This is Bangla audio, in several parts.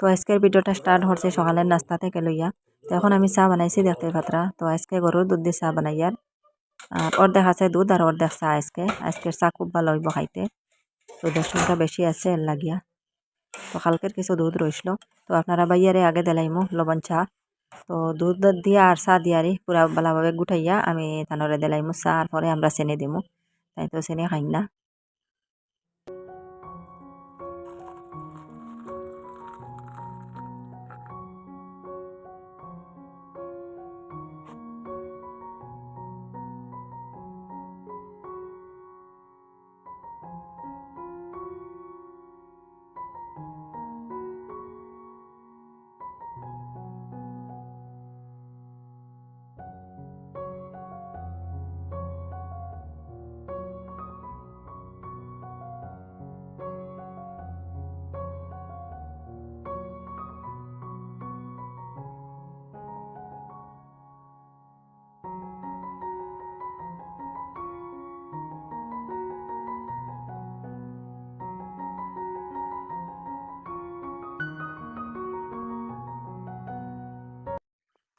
তো আজকের ভিডিওটা স্টার্ট হচ্ছে সকালের নাস্তা থেকে লইয়া। তো এখন আমি চা বানাইছি দেখতে পাত্রা। তো আজকে গরুর দুধ দিয়ে চা বানাইয়ার। আর অর্ধেক আছে দুধ আর অর্ধেক চা আজকে। আজকের চা খুব ভালো হইব খাইতে। দুধের সংখ্যা বেশি আছে এর লাগিয়া। তো কালকের কিছু দুধ রইছিল তো আপনারা বাইয়ারে আগে দিলাইমু লবণ চা। তো দুধ দিয়া আর চা দিয়ারি পুরা ভালোভাবে গুঠাইয়া আমি তানরে দিলাইমু। চা আর পরে আমরা চেনি দিমু। তাই তো চেনি খাই না।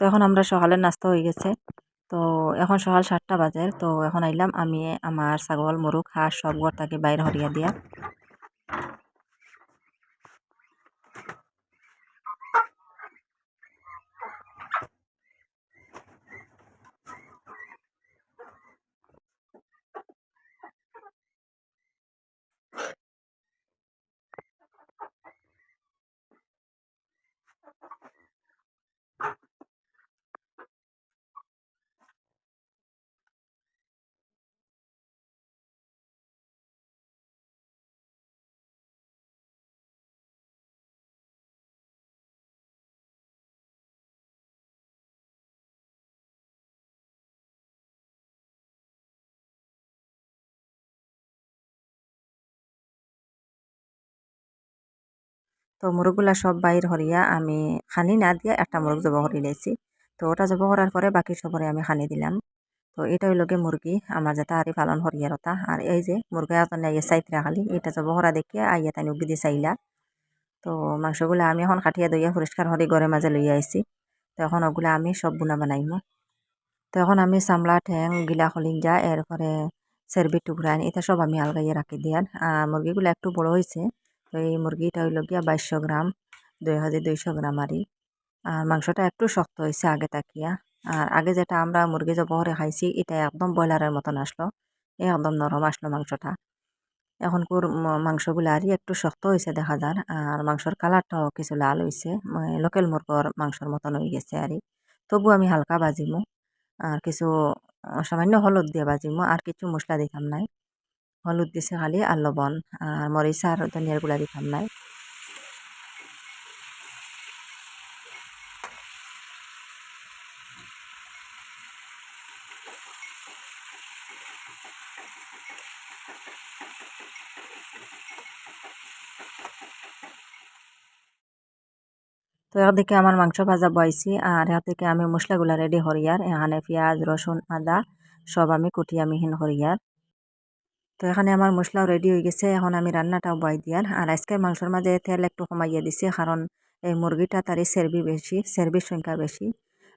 এখন আমরা সকালের নাস্তা হয়ে গেছে। তো এখন সকাল সাতটা বাজে। তো এখন আইলাম আমি আমার ছাগল মুরুখ হাঁস সব ঘর তাকে বাইর হরিয়া দিয়া। তো মুরগগুলা সব বাইর হরিয়া আমি খানি না দিয়া একটা মুরগ জব করি লাইছি তো ওটা জব করার পরে বাকি সবরে আমি খানি দিলাম। তো এটা হইল গে মুরগি, আমার যেটা আরি পালন হরিয়ার ওটা আর এই যে মুরগা এখন আইয়ে সাইতরা খালি, এটা জব করা দেখিয়া আইয়া তাই উগি দিয়ে চাইলা। তো মাংসগুলা আমি এখন কাঠিয়া দইয়া পরিষ্কার হরি ঘরে মাঝে লইয়া আইছি। তো এখন ওগুলা আমি সব বুনা বানাইমু। তো এখন আমি চামলা ঠ্যাং গিলা খলিঞ্জা, এরপরে চেরবি টুকরা, এটা সব আমি আলগাইয়া রাখি দিয়ার। মুরগিগুলো একটু বড় হয়েছে এই মুরগিটা হইল গিয়া বাইশশো গ্রাম, দুই হাজার দুইশো গ্রাম আরই। আর মাংসটা একটু শক্ত হয়েছে আগে তাকিয়া। আর আগে যেটা আমরা মুরগি জব করে খাইছি এটা একদম ব্রয়লারের মতন আসলো। একদম নরম আসলো মাংসটা। এখন কুর মাংসগুলো আরই একটু শক্ত হয়েছে দেখা যার। আর মাংসর কালারটাও কিছু লাল হয়েছে লোকেল মুরগর মাংসর মতন হয়ে গেছে আরই। তবু আমি হালকা বাজিমু। আর কিছু, সামান্য হলুদ দিয়ে বাজিমু। আর কিছু মশলা দিতাম নাই। হলুদ দিছে খালি আর লবণ। আর মরিচ আর ধনিয়ার গুঁড়া দিতাম নাই। তো একদিকে আমার মাংস ভাজা বয়সি আর একদিকে আমি মশলাগুলা রেডি হরিয়ার। এখানে পেঁয়াজ, রসুন, আদা সব আমি কুটিয়া মিহিন হরিয়ার। তো এখানে আমার মশলাও রেডি হয়ে গেছে। এখন আমি রান্নাটাও বয় দিয়ার আর আজকের মাংসর মাঝে তেল একটু কমাইয়া দিছি কারণ এই মুরগিটা তারই সেরবি বেশি সেরবির সংখ্যা বেশি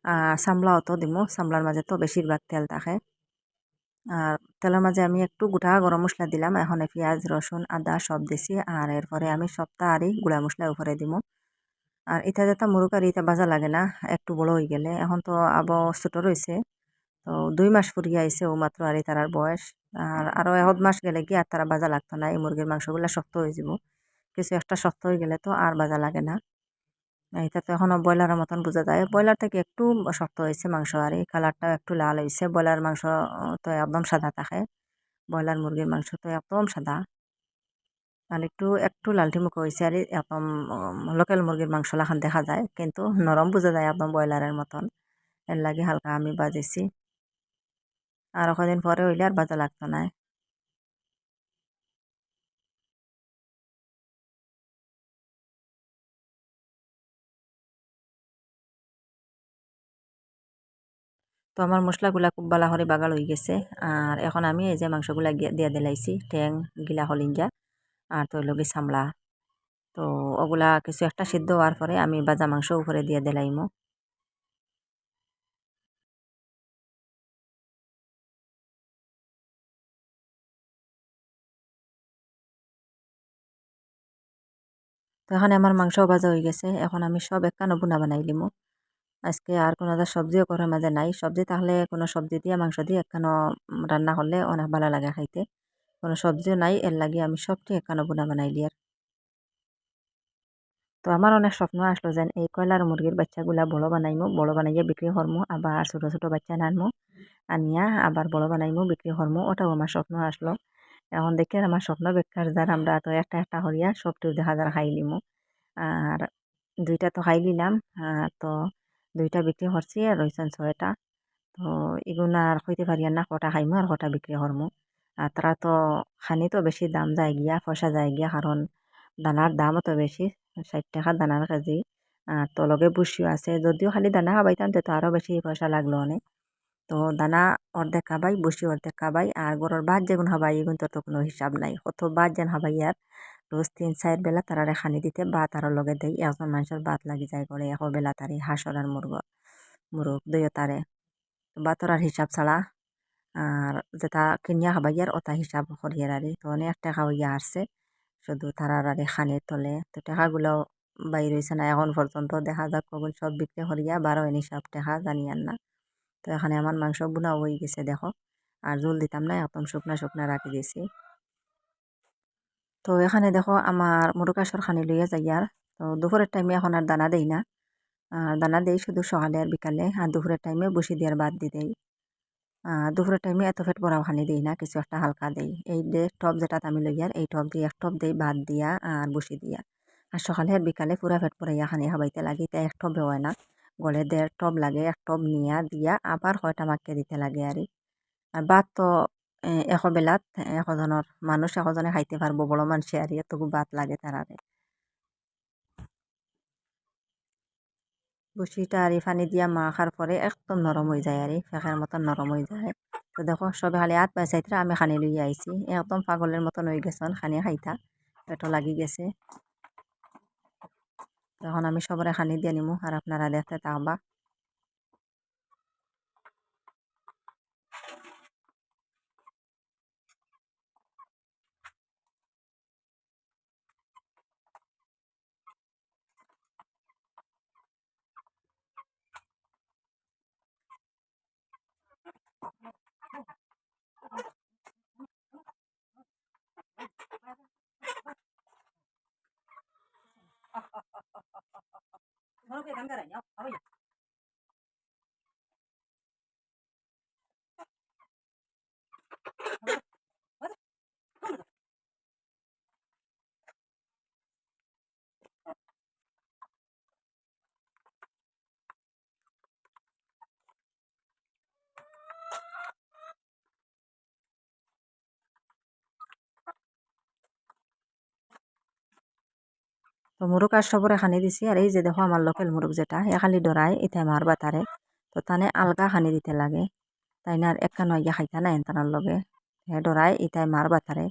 আর সামলাও তো দিমু। সামলার মাঝে তো বেশিরভাগ তেল থাকে। আর তেলের মাঝে আমি একটু গোটা গরম মশলা দিলাম। এখন পেঁয়াজ রসুন আদা সব দিছি। আর এরপরে আমি সপ্তাহ আরই গুঁড়া মশলা উপরে দিমু। আর এটা যেটা মুরগ আর এটা বাজা লাগে না, একটু বড় হয়ে গেলে। এখন তো আবো ছোটো রয়েছে তো দুই মাস ফুরিয়ে আইসে ও মাত্র আর তারার বয়স। আর আরও এক মাস গেলে কি আর তারা বাজা লাগতো না এই মুরগির মাংসগুলো শক্ত হয়ে যাব কিছু একটা শক্ত হয়ে গেলে তো আর বাজা লাগে না। এটা তো এখনও ব্রয়লারের মতন বোঝা যায়। ব্রয়লার থেকে একটু শক্ত হয়েছে মাংস আর এই কালারটাও একটু লাল হয়েছে। ব্রয়লার মাংস তো একদম সাদা থাকে। ব্রয়লার মুরগির মাংস তো একদম সাদা। আর একটু একটু লালটি মুখ হয়েছে আর একদম লোকাল মুরগির মাংস লাখান দেখা যায়। কিন্তু নরম বোঝা যায় একদম ব্রয়লারের মতন। এর লাগে হালকা আমি বাজেছি। আর কদিন পরে হইলে আর বাজা লাগতো না। তো আমার মশলাগুলা খুব বালা করে বাগাল হয়ে গেছে। আর এখন আমি এই যে মাংসগুলা দিয়ে দিলাইছি ট্যাং গিলা হলিঞ্জা আর তো লগে সামলা। তো ওগুলা কিছু একটা সিদ্ধ হওয়ার পরে আমি বাজা মাংস উপরে দিয়ে দিলাইমো। তো এখানে আমার মাংস ভাজা হয়ে গেছে। এখন আমি সব একখানো বুনা বানাই লিমো। আজকে আর কোনো সবজিও করার মাঝে নাই। সবজি তাহলে কোনো সবজি দিয়ে, মাংস দিয়ে একখানো রান্না হলে অনেক ভালো লাগে খাইতে। কোনো সবজিও নাই, এর লাগে আমি সবটি একখানো বুনা বানাই আর। তো আমার অনেক স্বপ্ন আসলো যেন এই কয়লার মুরগির বাচ্চাগুলা বড় বানাইমো, বড় বানাইয়া বিক্রি করমু আবার ছোট ছোট বাচ্চা নানমু, আনিয়া আবার বড় বানাইমু, বিক্রি করমু ওটাও আমার স্বপ্ন আসলো। এখন দেখে আমার স্বপ্ন বেকার, যার আমরা তো একটা একটা হরিয়া সবটিও দেখা যার খাই লিমু। আর দুইটা তো খাই নিলাম তো দুইটা বিক্রি করছি আর রয়েছেন ছয়টা। তো এগুলো আর হইতে পারি না কটা খাইমু আর কটা বিক্রি করমু। আর তারা তো খানি তো বেশি দাম যায় গিয়া, পয়সা যায় গিয়া, কারণ দানার দামও তো বেশি, ষাট টাকা দানার কেজি। আর তো লগে বুসিও আছে, যদিও খালি দানা খাবাইতাম, তো আরও বেশি পয়সা লাগল অনেক। তো দানা অর্ধেক খাবাই, বসি অর্ধেক খাবাই আর গরুর ভাত যেগুন খাবাই এগুন তো কোনো হিসাব নাই। কত ভাত যেন খাবাই আর রোজ তিন চার বেলা তারা খানি দিতে ভাত আরও লগে দেয় এখন মানুষের ভাত লাগি যায় করে এক বেলা তারি হাঁসর আর মুরগ মুরগ দুইও তারে। ভাতর আর হিসাব ছাড়া আর যেটা কিনিয়া খাবাই আর ওটা হিসাব করিয়ার আর তো অনেক টাকা হইয়া আসছে, শুধু তারার আর খানির তলে। তো টাকাগুলো বাইর হয়েছে না, এখন পর্যন্ত দেখা যাক কখন সব বিক্রি করিয়া বারো এনে সব টাকা জানিয়ান না। তো এখানে আমার মাংস বোনা হয়ে গেছে, দেখো। আর জল দিতাম না, একদম শুকনা শুকনা রাখি দিয়েছি। তো এখানে দেখো আমার মুরগাসর খানি লইয়া যাই আর। তো দুপুরের টাইমে এখন আর দানা দেই না। আর দানা দেই শুধু সকালে আর বিকালে, আর দুপুরের টাইমে বসে দিয়ার বাদ দি দেই। দুপুরের টাইমে এত ফেট বড়াও খানি দিই না, কিছু একটা হালকা দেই। এই যে টপ যেটা আমি লইয়ার এই টপ দিয়ে এক টপ দেই বাদ দিয়া আর বসি দিয়া। আর সকালে আর বিকালে পুরা ফেট পড়াইয়া খানি খাবাইতে লাগে তাই এক টপ হয় না। গলে দেড় টপ লাগে, এক টপ নিয়া দিয়া আবার কয়টা মাকে দিতে লাগে আর আর ভাত তো বেলাত এশজনের মানুষ এশজনে খাইতে পারব, বড় মানুষে আর এতগু ভাত লাগে তারারে বসিটা আর পানি দিয়া মাখার পরে একদম নরম হয়ে যায় আর ফেঁকের মতন নরম হয়ে যায়। তো দেখো, সবে খালি হাত পাই চাইতে আমি খানি লইয়া আইছি, একদম পাগলের মতন হয়ে গেছেন খানি খাইতা পেটো লাগি গেছে। তখন আমি সবরে খানি দিয়ে নিমু আর আপনারা দেখতে থাকবা 对，咱们这儿的你要考。তো মুরগ আর সবরে খানি দিছি আর এই যে দেখো আমার লোকেল মুরগ যেটা, এ খালি ডরায় এটা আমার বাতারে তো তানে আলগা খানি দিতে লাগে। তাই না আর একটা নয় খাইতা না এনতানার লগে। হে ডরায় ইতাই মার তারে।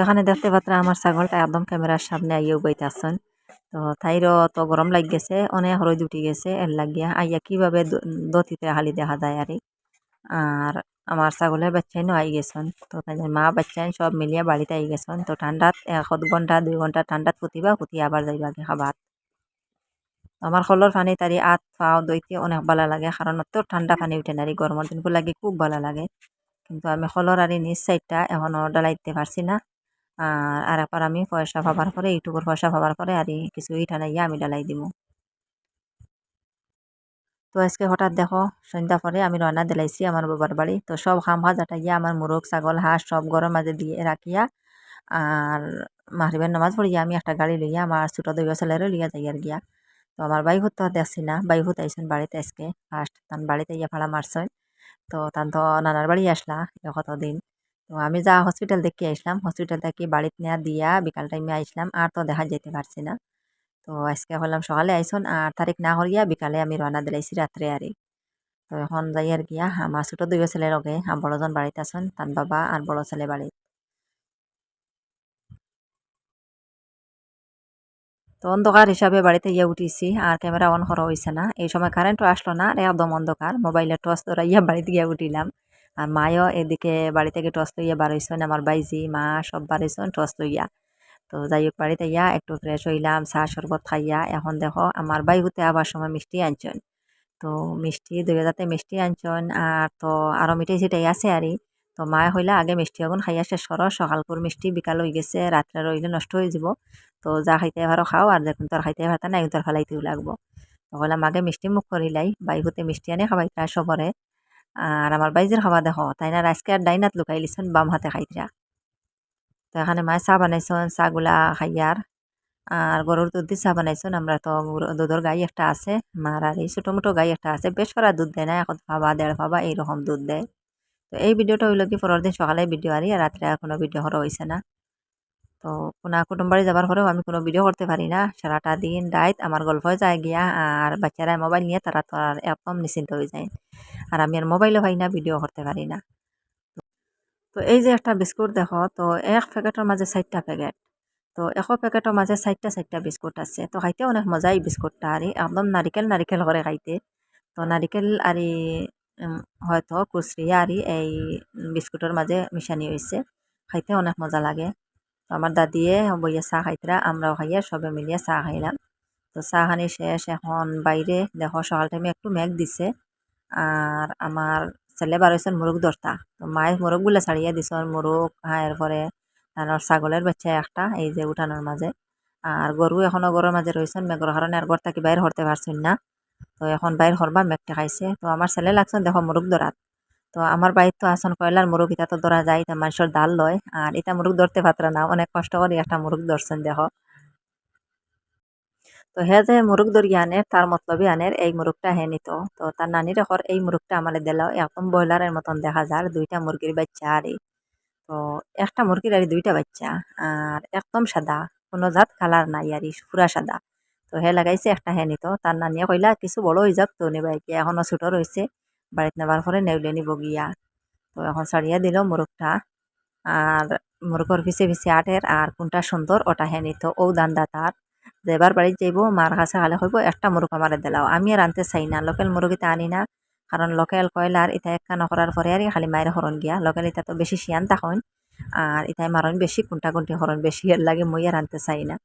এখানে দেখতে পাত্রা আমার ছাগলটা একদম ক্যামেরার সামনে আইয়া উবাইতেছেন। তো তাইরও তো গরম লাগ গেছে অনেক রোদ উঠি গেছে, এর লাগিয়া আইয়া কীভাবে দতিতে হালি দেখা যায় আর। আর আমার ছাগলের বাচ্চাইনও আই গেছেন, তো তাদের মা বাচ্চাইন সব মিলিয়ে বাড়িতে আই গেছেন। তো ঠান্ডাত এক ঘণ্টা, দুই ঘণ্টা ঠান্ডাত ফুটিবা ফুটিয়ে আবার যাইবা খাবার। আমার খোলর পানি তারি আত পাও দইতে অনেক ভালো লাগে কারণ অত ঠান্ডা পানি উঠে না গরমের দিনগুলো লাগে খুব ভালো লাগে। কিন্তু আমি খোলর আর নিজ সাইডটা এখনও ডালাইতে পারছি না। আর একবার আমি পয়সা পাবার পরে ইউটিউবের পয়সা পাবার পরে আর কিছু ইটা নাইয়া আমি ডালাই দিব তো আজকে হঠাৎ দেখো, সন্ধ্যা পরে আমি রান্না দিলাইছি আমার বাবার বাড়ি। তো সব হাম হাজ আটাইয়া আমার মুরগ, ছাগল, হাঁস সব ঘরের মাঝে দিয়ে রাখিয়া আর মাহরিবের নামাজ পড়িয়া আমি একটা গাড়ি লইয়া আমার ছোটো দৈব ছেলেরও লিয়া আর গিয়া। তো আমার বাইহুত তো দেখছি না বাইহুত আইসেন বাড়িতে আজকে। ফার্স্ট তান বাড়িতে ইয়া ভাড়া মারছেন তো তান তো নানার বাড়ি আসলা কতদিন? তো আমি যা হসপিটাল দেখে আসলাম হসপিটাল থেকে বাড়িতে নেওয়া দিয়া বিকাল টাইমে আসলাম আর তো দেখা যেতে পারছি না। তো আজকে হলাম সকালে আইসন, আর তারিখ না হরিয়া বিকালে আমি রওনা দিলাইছি রাত্রে আরে। তো এখন যাই আর গিয়া, আমার ছোটো দুই ছেলের লগে বড়জন বাড়িতে আসন তার বাবা আর বড় ছেলে বাড়ি তো অন্ধকার হিসাবে বাড়িতে ইয়ে উঠিছি, আর ক্যামেরা অন করা হয়েছে না। এই সময় কারেন্টও আসলো না একদম অন্ধকার মোবাইলের টর্চ ইয়া বাড়িতে গিয়ে উঠিলাম। আর মায়ও এদিকে বাড়ি থেকে টর্চ লইয়া বার হয়েছেন আমার বাইজি, মা সব বার হয়েছেন টর্চ লইয়া। তো যাই হোক, বাড়িতে ইয়া একটু ফ্রেশ হইলাম, চা শরবত খাইয়া, এখন দেখো আমার বাই হতে আবার সময় মিষ্টি আনছেন। তো মিষ্টি দুই হাজারতে মিষ্টি আনছেন, আর তো আরও মিঠাই সিটাই আছে আরই তো মায়ে হইলা আগে মিষ্টি আগুন খাইয়া শেষ করো, সকালপুর মিষ্টি বিকাল হয়ে গেছে, রাত্রে রইলে নষ্ট হয়ে যাব। তো যা খাইতে এবারও খাও, আর দেখুন তোর খাইতে পারতা না তোর ফেলাইতেও লাগবো। বললাম আগে মিষ্টি মুখ করিলাই, বাইহুতে মিষ্টি আনে খাবাই প্রায় সবরে। আর আমার বাইজের খাওয়া দেখো, তাই না? আজকে আর ডাইনাত লুকাই লিছেন বাম হাতে খাইতরা। তো এখানে মায়ে চা বানাইছেন চাগুলা খাইয়ার আর গরুর দুধ দিয়ে চা বানাইছেন আমরা তো দুধের গাই একটা আছে, মার আর এই ছোটো মোটো গাই একটা আছে। বেশ করা দুধ দেয় না, এখন পাবা দেড় পাবা এইরকম দুধ দেয়। তো এই ভিডিওটা হইল কি পরের দিন সকালে ভিডিও আরি আর রাত্রে কোনো ভিডিও করা হয়েছে না। তো কোনা কুটুম বাড়ি যাবার পরেও আমি কোনো ভিডিও করতে পারি না। সারাটা দিন রাত আমার গল্প যায় গিয়া, আর বাচ্চারা মোবাইল নিয়ে তারা তো আর একদম নিশ্চিন্ত হয়ে যায়। আর আমি আর মোবাইলও পাই না ভিডিও করতে পারি না। তো এই যে একটা বিস্কুট দেখো, তো এক প্যাকেটের মাঝে চারটা প্যাকেট। তো এক প্যাকেটের মাঝে চারটা চারটা বিস্কুট আছে। তো খাইতে অনেক মজা এই বিস্কুটটা, আর একদম নারিকেল নারিকেল করে খাইতে। তো নারিকেল আর হয়তো কুচরিয়া আর এই বিস্কুটের মাঝে মিশানি হয়েছে খাইতে অনেক মজা লাগে। আমার দাদিয়ে বইয়া চাহ খাইতরা, আমরাও খাইয়া সবে মিলিয়ে চা খাইলাম। তো চাহ খানি শেষ এখন বাইরে, দেখো সকাল টাইমে একটু মেঘ দিছে। আর আমার ছেলে বার হয়েছেন মুরগ দরতা তো মায়ের মোরগগুলো ছাড়িয়ে দিছেন মোরগ হায়ের পরে তার ছাগলের বাচ্চা একটা, এই যে উঠানোর মাঝে। আর গরু এখনও গরুর মাঝে রয়েছেন মেঘর কারণে আর ঘর থাকি বাইর হরতে পারছেন না। তো এখন বাইর হরবা, মেঘটা খাইছে। তো আমার ছেলে লাগছেন দেখো মুরগ দরাত তো আমার বাড়ির তো আসন কয়লার মুরগ ইটা তো ধরা যায়, এটা মানুষের ডাল লয়। আর এটা মুরগ ধরতে পাত্রা না, অনেক কষ্ট করে একটা মুরগ ধরছেন দেখো। তো হে যে মুরগ ধরি আনে, তার মতলবই আনের এই মুরগটা হে নিত। তো তার নানির এখন এই মুরগটা আমার দিলাও একদম ব্রয়লারের মতন দেখা যায় দুইটা মুরগির বাচ্চা আর। তো একটা মুরগির আর দুইটা বাচ্চা, আর একদম সাদা, কোনো জাত কালার নাই আর, পুরা সাদা। তো হে লাগাইছে, একটা হে নিত। তার নানিয়ে কইলা, কিছু বড় হয়ে যাক তো নেবাই এখনও ছোট রয়েছে বাড়িতে নেবার পরে নেউলে নিব গিয়া। তো এখন ছাড়িয়া দিল মুরগটা। আর মুরগর পিছে পিছে আটের, আর কোনটা সুন্দর ওটা হে নিত। ও দান্দা তার। যেবার বাড়ি যাইব, মার কাছে খালে হইব একটা মুরগ আমার দিলাও আমি আর আনতে চাই না। লোকেল মুরগ এটা আনি না। কারণ লোকেল কয়লার এটা একটা নকরার পরে আর খালি মায়ের হরণ গিয়া। লোকেল এটা তো বেশি শিয়ান তখন আর এটাই মারণ বেশি, কোনটা কোনটি হরণ বেশি, এর লাগে মই আর আনতে চাই না।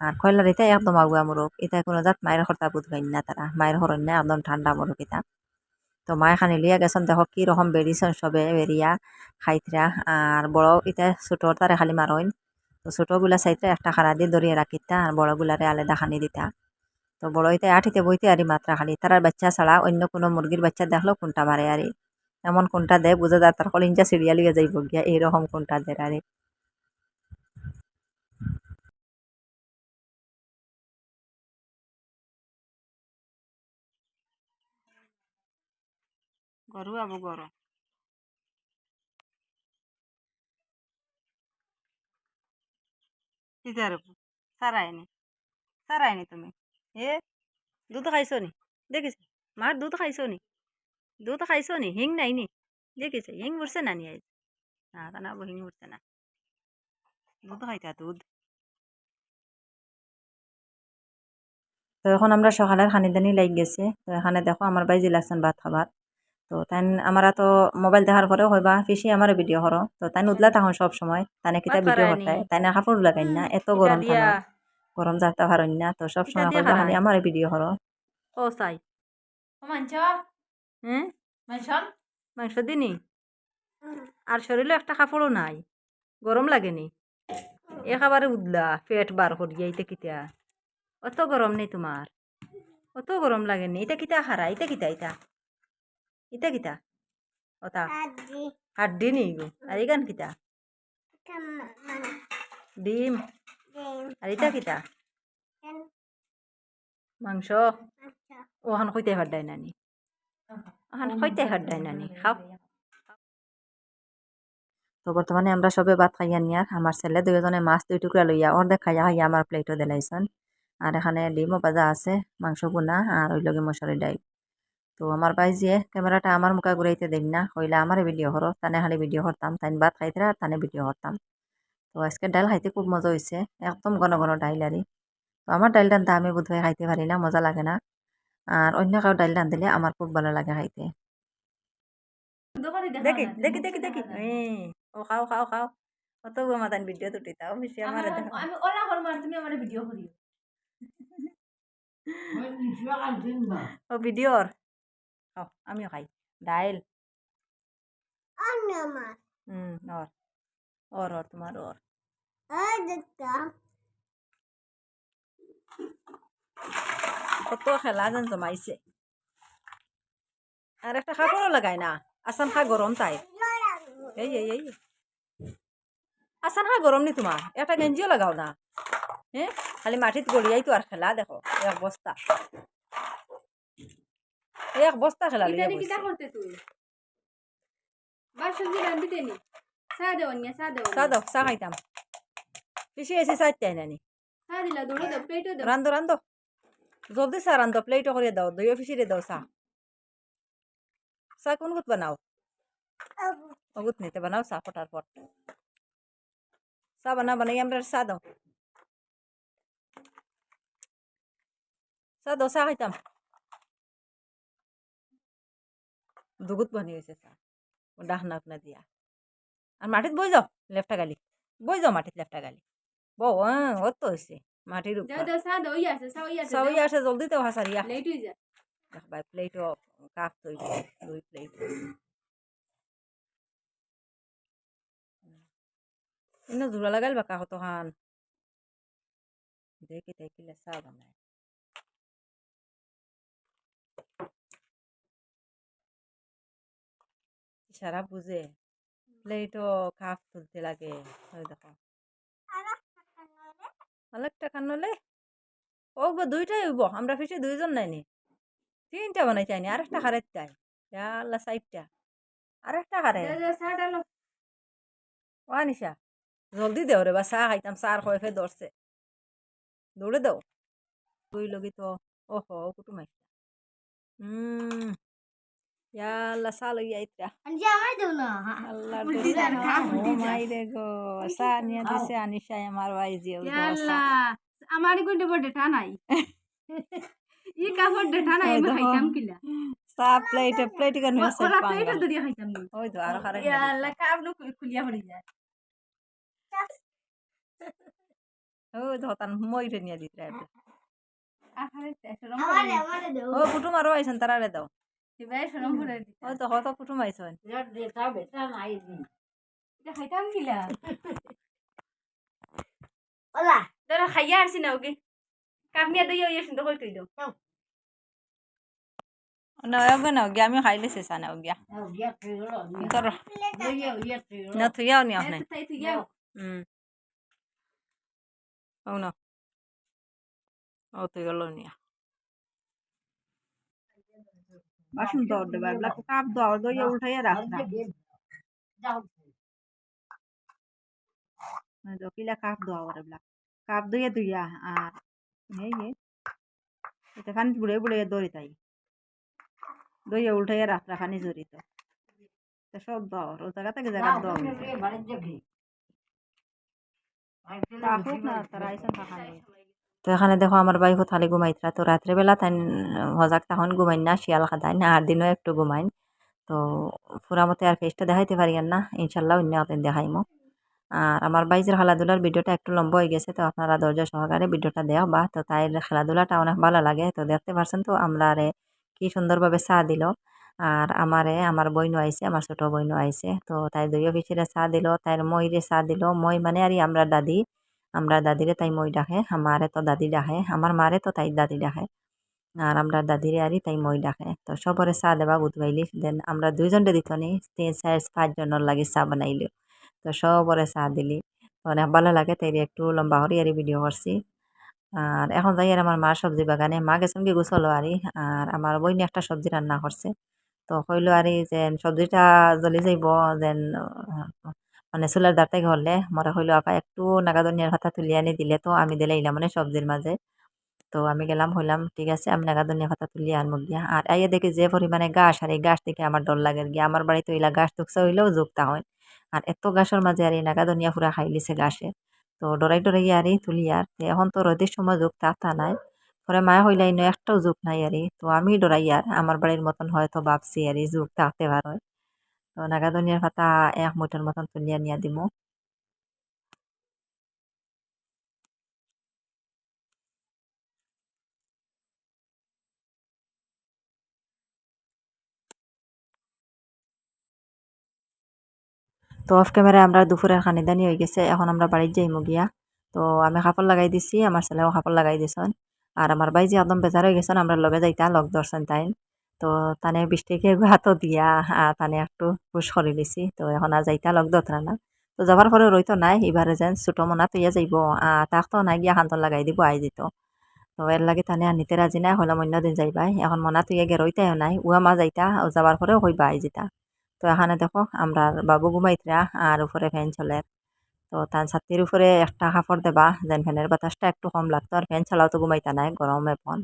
আর কয়লার এটা একদম আগুয়া মুরগ। এটা কোনো জাত মায়ের হরতা বুধ না তারা। মায়ের হরণ না, একদম ঠান্ডা মুরগ এটা তো মায়ে খানি লিয়া গেছেন, দেখো কি রকম বেরিয়েছেন সবে বেরিয়া খাইতরা। আর বড় এটা ছোট তারে খালি মারইন। তো ছোটগুলা চাইতে একটা খারা দিয়ে দরিয়ে রাখিতা আর বড়গুলারে আলাদা খানি দিতা তো বড় এটা আঠিতে বইতে আরি মাত্রা খালি। তারার বাচ্চা ছাড়া অন্য কোনো মুরগির বাচ্চা দেখল কোনটা মারে আরে? এমন কোনটা দেয় বুঝা যায় তার কলিঞ্জা সিরিয়া লিগে যাইব গিয়া এইরকম কোনটা দেয় আরে? গরু আবু গরু। কিতার সারাইনি। সারাইনি তুমি। এ, দুধ খাইছো নি দেখিস মার দুধ খাইছো নি দুধ খাইছো নি হিং নাই নি? দেখিছে? হিং উঠছে না নি আজ? না তা না হিং উঠছে না। দুধ খাইতা দুধ। তো এখন আমরা সকালের খানিদানি লাগ গেছে। তো এখানে দেখো আমার বাইজি লাগছেন ভাত খাবার তো তাই আমরা তো মোবাইল দেখার পরেও হইবা পিসি আমার ভিডিও করো তো তাই উদলা তখন সব সময়। তাই কিতা ভিডিও। করতাই তাই না কাপড় লাগাই না এত গরম থানা। গরম যাতে পারেন না তো সব সময় কইবা খালি। আমার ভিডিও করো ও ও মাংস? হ্যাঁ দিনি? আর শরীরে একটা কাপড়ও নাই। গরম লাগেনি। একেবারে উদলা পেট বার করিয়া ইতে কিতা? অত গরম নেই তোমার। অত গরম লাগেনি। এটা কিতা হারা এটা কিতা এটা এটা কিতা ওটা হাড্ডি নি গো আর এগান কিতা ডিম আর এটা কিতা মাংস ওখান কইতে হাড্ডাই নানি ওখান কইতে হাড্ডাই নানি খাও তো বর্তমানে আমরা সবে ভাত খাইয়া নিয়ার আমার ছেলে দুজনে মাছ দুই টুকরা লইয়া অর্ধেক খাইয়া খাইয়া আমার প্লেটও দিলাইছেন। আর এখানে ডিমও ভাজা আছে মাংস বোনা আর ওই লগে মশারি ডাইল। তো আমার বাইজিয়ে ক্যামেরাটা আমার মুখে ঘুরাইতে দেন না হইলে আমার ভিডিও করো তানে খালি ভিডিও করতাম তাই ভাত খাইতে আর তানে ভিডিও করতাম। তো আজকে ডাল খাইতে খুব মজা হয়েছে একদম ঘন ঘন ডাইল আরি তো আমার ডাইল রান্ধা আমি বোধহয় খাইতে পারি না মজা লাগে না। আর অন্য কাউ ডাইল রাঁধিলে আমার খুব ভালো লাগে খাইতে। দেখি দেখি দেখি দেখি ও খাও খাও খাও। কত মাতান ভিডিও তুটি তাও বেশি আমার আমি ওলা করব তুমি আমার ভিডিও করিও। ও ভিডিওর খাও আমিও খাই ডাইল হুম ওর ওর ওর তোমার ওর কত খেলা যেন জমাইছে আর একটা কাপড়ও লাগাই না আসান খা গরম তাই এই এই এই আসান খা গরম নি তোমার একটা গেঞ্জিও লাগাও না হ্যাঁ খালি মাটিত গড়িয়াই তো আর খেলা দেখো এক বস্তা এক বস্তা খেলা ইতানি কিতা বসছে। করতে তুই। বার সবজি রান্ধিতে নি। চা দেও নিয়া চা দেও চা দাও চা খাইতাম। পিসি এসে চাইতে নানি চা দিলা দৌড়ে দাও প্লেটও দাও। রান্ধো রান্ধো জলদি চা রান্ধো প্লেটও করে দাও দই অফিসিরে দাও চা। চা কোন গুত বানাও? অগুত নিতে বানাও চা ফটার পর চা বানা বানাই আমরা চা দাও। চা দাও চা খাইতাম। দুগুত বানিয়েছে চা ডাহনা উকনা দিয়া। আর মাটিত বই যাও লেফটা গালি। বই যাও মাটিত লেফটা গালি। বউ ওর তো হয়েছে মাটির সবাই আসে জলদি তো হয়ে যায় ভাই প্লেটও কাপ তৈরি দুই প্লেট। জোড়া লাগাইল বাকা কত খান দেখি দেখিলে চা বানায়। সারা বুঝে প্লেটও কাপ তুলতে লাগে ওই দেখো। আরেকটা খান নলে ও গো দুইটাই হইব আমরা ফিসে দুইজন নাইনি। তিনটা বানাই চাইনি আরেকটা খারের চাই আল্লাহ সাইডটা যাও চা ডালো ও আনিশা জলদি দেও রে বা চা খাইতাম চার কয় ফে ধরছে। দৌড়ে দাও। দুই লগি তো ওহো কুটুম আইসা। হুম আল্লাহ আল্লাহ উল্টি যা। মাই রে গো চা দিছে আনিশাই আমার ভাই জিও ইয়াল্লা আমারই বড় ডেটা ই কাপড় ডেটা নাই আমি খাইতাম কিলা চা প্লেট প্লেট কেন হয়েছে ওরা প্লেটও দড়িয়া খাইতাম ওই তো আরও খারে ইয়াল্লা কাপ নো খুলিয়া পড়ি যায় ওই তো তান ময়ূরে নিয়ে দিতে রাখবে আখারে শরম করে আমারে দাও ও কুটুম আরও আইসেন তারা দাও এবারে শরম করে দিতা ওই তো কত কুটুম আইসেন এটা খাইতাম কিলা ওলা। দাঁড়া খাইয়া আসছি না ওকে। কামিয়া দই ইয়ে সুন্দর করে তুই দাও না ওগে না ওগে আমি খাইলে শেষ তোর হুম ও না। ও তুই গেল নিয়া বাসন অর্ডে বাবলা কাপ দাও দইয়া উঠাইয়া রাখ না কিলা কাপ আর বলা কাপ দইয়া দুইয়া আর এই এই এটা খানি বুড়ে বুড়ে দড়ি তাই দইয়া উল্টাইয়া রাখ রাখানি জড়িত সব দাও ও জায়গা থেকে জায়গা দাও তো এখানে দেখো আমার ভাই থালি ঘুমাইতরা তো রাত্রেবেলা তাই হজাক তখন ঘুমাইন না, শিয়াল খাদাইন আর দিনও একটু ঘুমাইন। তো মতে আর ফেসটা দেখাইতে পারি না ইনশাল্লাহ অন্য হতেন দেখাইমো। আর আমার বাইজের খেলাধুলার ভিডিওটা একটু লম্বা হয়ে গেছে, তো আপনারা ধৈর্য সহকারে ভিডিওটা দেওয়া বা, তো তাই খেলাধুলাটা অনেক ভালো লাগে, তো দেখতে পারছেন তো আমরা আরে কি সুন্দরভাবে চা দিল। আর আমারে, আমার বইনও আইছে, আমার ছোট বইনও আইছে, তো তাই দুইও পিছিয়ে চা দিল তাই মইরে চা দিল, মই মানে আর আমরা দাদি। আমরা দাদিরে তাই মই ডাকে আমারে তো দাদি ডাকে আমার মারে তো তাই দাদি ডাকে আর আমরা দাদিরে আরই তাই মই ডাকে তো সবরে চা দেবা বুধবাইলি দেন আমরা দুইজনরে দিত নি তিন চার পাঁচজনের লাগে চা বানাইলো তো সবরে চা দিলি অনেক ভালো লাগে তাই একটু লম্বা করে আরই ভিডিও করছি আর এখন যাই আর আমার মার সবজি বাগানে মা গেছেন কি গুছলো আরই আর আমার বইনি একটা সবজি রান্না করছে তো কইলো আরই যেন সবজিটা জ্বলি যাইব যেন মানে চুলার দাঁড় থেকে হলে মরা হইল আপা একটু নাগাদনিয়ার ভাতা তুলি আনি দিলে তো আমি দিলে ইলাম মানে সবজির মাঝে তো আমি গেলাম হইলাম ঠিক আছে, আমি নাগাদনিয়া ভাতা তুলি আনব গিয়া। আর আইয়া দেখি যে পরিমাণে গাছ আর এই গাছ থেকে আমার ডর লাগে গিয়া। আমার বাড়িতে ওইলা গাছ টুকসা হইলেও যুক্তা হয়। আর এত গাছের মাঝে আর এই নাগাদনিয়া পুরা খাই লিছে গাছে। তো ডরাই ডরাই আরই তুলি আর এখন তো রোদের সময় যুক্তা তা নাই। পরে মায়া হইলাই নয় একটাও যুগ নাই আরই তো আমি ডরাই আর আমার বাড়ির মতন হয়তো ভাবছি আর এই যুগ থাকতে পারো তো নাগাদনিয়ার পাতা এক মুঠের মতন তুলিয়া নিয়া দিমু তো অফ ক্যামেরায় আমরা দুপুরের খানিদানি হয়ে গেছে, এখন আমরা বাড়ির যাইমু গিয়া তো আমি কাপড় লাগাই দিছি, আমার ছেলেও কাপড় লাগাই দিছেন। আর আমার যে একদম বেজার হয়ে গেছেন, আমরা লগে যাইতা, লগ ধরছেন তাই। তো তানে বৃষ্টিকে হাতও দিয়া তানে একটু খুশ করে দিছি তো এখন আর যাইতা লগ ধরা না তো যাবার পরে রইতো নাই, এবারে যেন ছোটো মনা তুইয়া যাইব। তাক তো নাই গিয়া হান্তন লাগাই দিব, আই দিত তো এর লাগে তানে আর নিতে রাজি নাই, হইলাম অন্য দিন যাইবাই এখন মনা তুইয়া গে রইতাও নাই উয়া মা যাইতা, ও যাবার পরেও হইবা, আই যেতা। তো এখানে দেখো, আমরা বাবু ঘুমাইতরা, আর উপরে ফ্যান চলে। তো তার ছাতির উপরে একটা কাপড় দেবা, যেন ফ্যানের বাতাসটা একটু কম লাগতো, আর ফ্যান চালাও তো ঘুমাইতা নাই, গরম এখন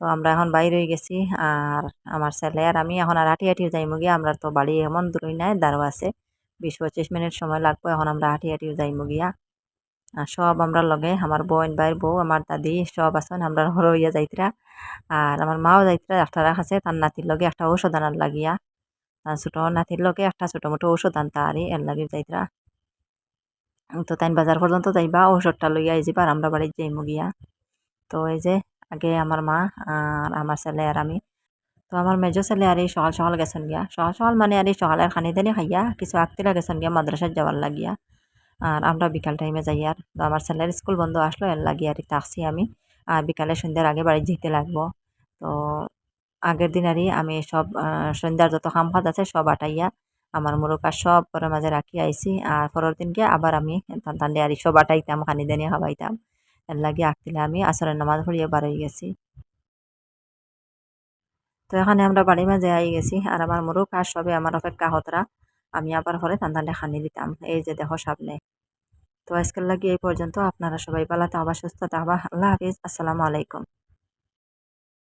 তো আমরা এখন বাইরে হয়ে গেছি। আর আমার ছেলে আর আমি এখন আর হাঁটি হাঁটি যাইমু গিয়া। আমরা তো বাড়ি এমন দূরই নাই দাঁড়ো আছে। বিশ পঁচিশ মিনিট সময় লাগবে এখন আমরা হাঁটি হাঁটি যাইমু গিয়া। আর সব আমরা লগে, আমার বোন, ভাইয়ের বউ, আমার দাদি সব আছেন, আমরা হরইয়া যাইতরা। আর আমার মাও যাইতরা ডাক্তার আছে তার নাতির লগে একটা ঔষধ আনার লাগিয়া। তার ছোট নাতির লগে একটা ছোটো মোটো ঔষধ আনতা আরই এর লাগে যাইতরা। তো তাই বাজার পর্যন্ত যাইবা, ঔষধটা লইয়া আই যাবা আর আমরা বাড়িতে যাইমু গিয়া। তো এই যে আগে আমার মা আর আমার ছেলে আর আমি। তো আমার মেজো ছেলে আর এই সকাল সকাল গেছেন গিয়া। সকাল সকাল মানে আর এই সকালের খানি দানি খাইয়া কিছু আগতিরা গেছেন গিয়া মাদ্রাসায় যাওয়ার লাগিয়া। আর আমরা বিকাল টাইমে যাই আর। তো আমার ছেলের স্কুল বন্ধ আসলো, এর লাগি আর থাকছি আমি। আর বিকালে সন্ধ্যার আগে বাড়ি যেতে লাগবো। তো আগের দিন আরই আমি সব সন্ধ্যার যত খাম খাত আছে সব আটাইয়া আমার মুরুকার সব করে মাঝে রাখি আইছি। আর পরের দিনকে আবার আমি তান্ডে আর সব আটাইতাম খানি দানি খাওয়াইতাম। এর লাগে। আগতিলে আমি আসরের নামাজ পড়িয়ে বার হয়ে গেছি। তো এখানে আমরা বাড়ি মাঝে আই গেছি আর আমার মোরও কাজ সবে আমার অপেক্ষা হতরা। আমি আবার পরে তান্দালে খানি দিতাম। এই যে দেখো সামনে। তো আজকের লাগে এই পর্যন্ত। আপনারা সবাই ভালো আবার সুস্থ থাকবা। আল্লাহ হাফিজ। আসসালামু আলাইকুম।